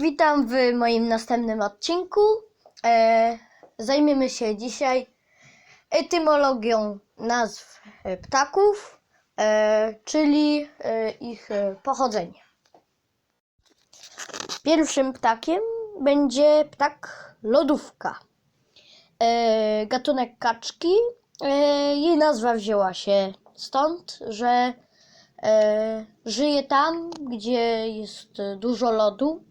Witam w moim następnym odcinku. E, zajmiemy się dzisiaj etymologią nazw e, ptaków, e, czyli e, ich e, pochodzenie. Pierwszym ptakiem będzie ptak lodówka. E, gatunek kaczki. E, jej nazwa wzięła się stąd, że e, żyje tam, gdzie jest dużo lodu,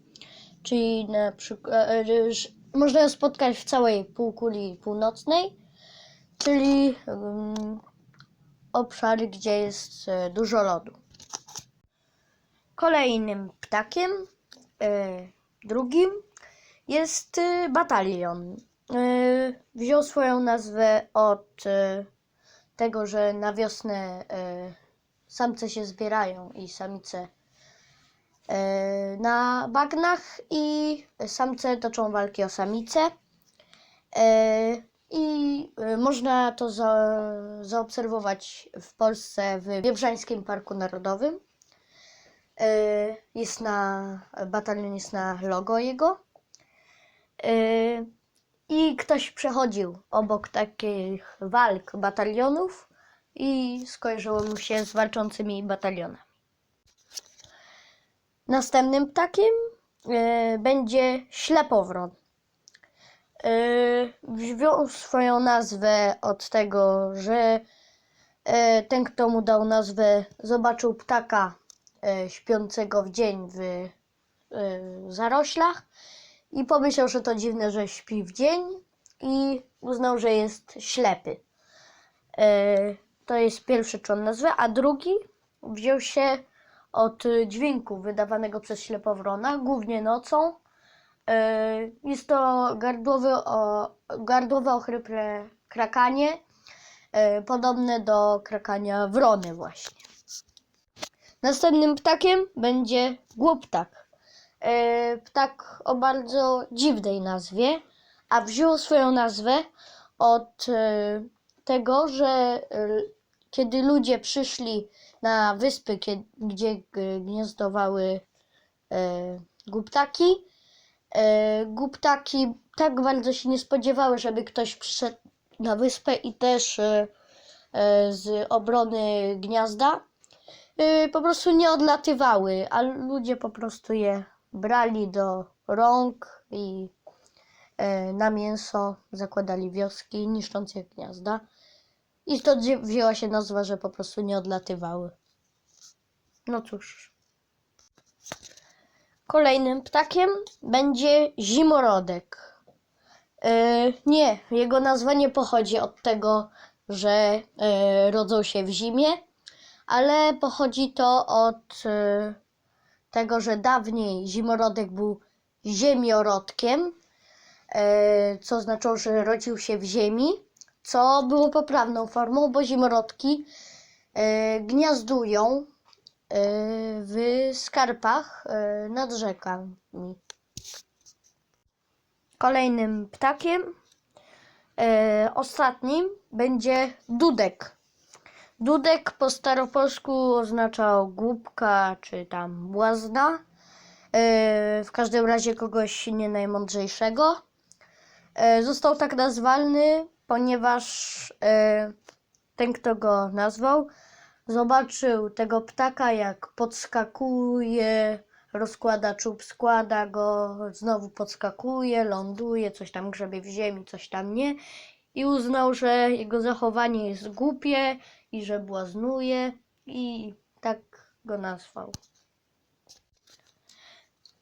czyli na przykład e, ż- można ją spotkać w całej półkuli północnej, czyli um, obszary, gdzie jest e, dużo lodu. Kolejnym ptakiem, e, drugim, jest e, batalion. E, wziął swoją nazwę od e, tego, że na wiosnę e, samce się zbierają i samice e, na bagnach i samce toczą walki o samice. E, I e, można to za, zaobserwować w Polsce w Biebrzańskim Parku Narodowym. E, Jest na, batalion jest na logo jego. E, I ktoś przechodził obok takich walk batalionów i skojarzyło mu się z walczącymi batalionami. Następnym ptakiem e, będzie ślepowron. E, wziął swoją nazwę od tego, że e, ten, kto mu dał nazwę, zobaczył ptaka śpiącego w dzień w e, zaroślach i pomyślał, że to dziwne, że śpi w dzień i uznał, że jest ślepy. To jest pierwszy człon nazwy, a drugi wziął się od dźwięku wydawanego przez ślepowrona, głównie nocą. E, Jest to gardłowy, gardłowe ochrypłe krakanie, e, podobne do krakania wrony właśnie. Następnym ptakiem będzie głuptak. E, Ptak o bardzo dziwnej nazwie, a wziął swoją nazwę od tego, że kiedy ludzie przyszli na wyspy, gdzie gniazdowały e, guptaki, e, guptaki tak bardzo się nie spodziewały, żeby ktoś przyszedł na wyspę i też e, e, z obrony gniazda e, po prostu nie odlatywały, a ludzie po prostu je brali do rąk i e, na mięso zakładali wioski, niszcząc je gniazda. I stąd wzię- wzięła się nazwa, że po prostu nie odlatywały. No cóż. Kolejnym ptakiem będzie zimorodek. E, nie, jego nazwa nie pochodzi od tego, że e, rodzą się w zimie, ale pochodzi to od e, tego, że dawniej zimorodek był ziemiorodkiem, e, co znaczyło, że rodził się w ziemi co było poprawną formą, bo zimorodki e, gniazdują e, w skarpach e, nad rzekami. Kolejnym ptakiem, ostatnim, będzie dudek. Dudek po staropolsku oznaczał głupka czy tam błazna. W każdym razie kogoś nie najmądrzejszego. Został tak nazwany, ponieważ e, ten, kto go nazwał, zobaczył tego ptaka, jak podskakuje, rozkłada czub, składa go, znowu podskakuje, ląduje, coś tam grzebie w ziemi, coś tam nie. I uznał, że jego zachowanie jest głupie i że błaznuje i tak go nazwał.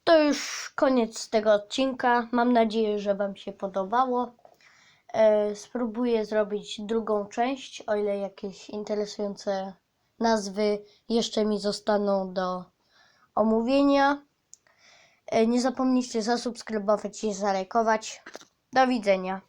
To już koniec tego odcinka. Mam nadzieję, że Wam się podobało. E, spróbuję zrobić drugą część, o ile jakieś interesujące nazwy jeszcze mi zostaną do omówienia. E, nie zapomnijcie zasubskrybować i zalajkować. Do widzenia.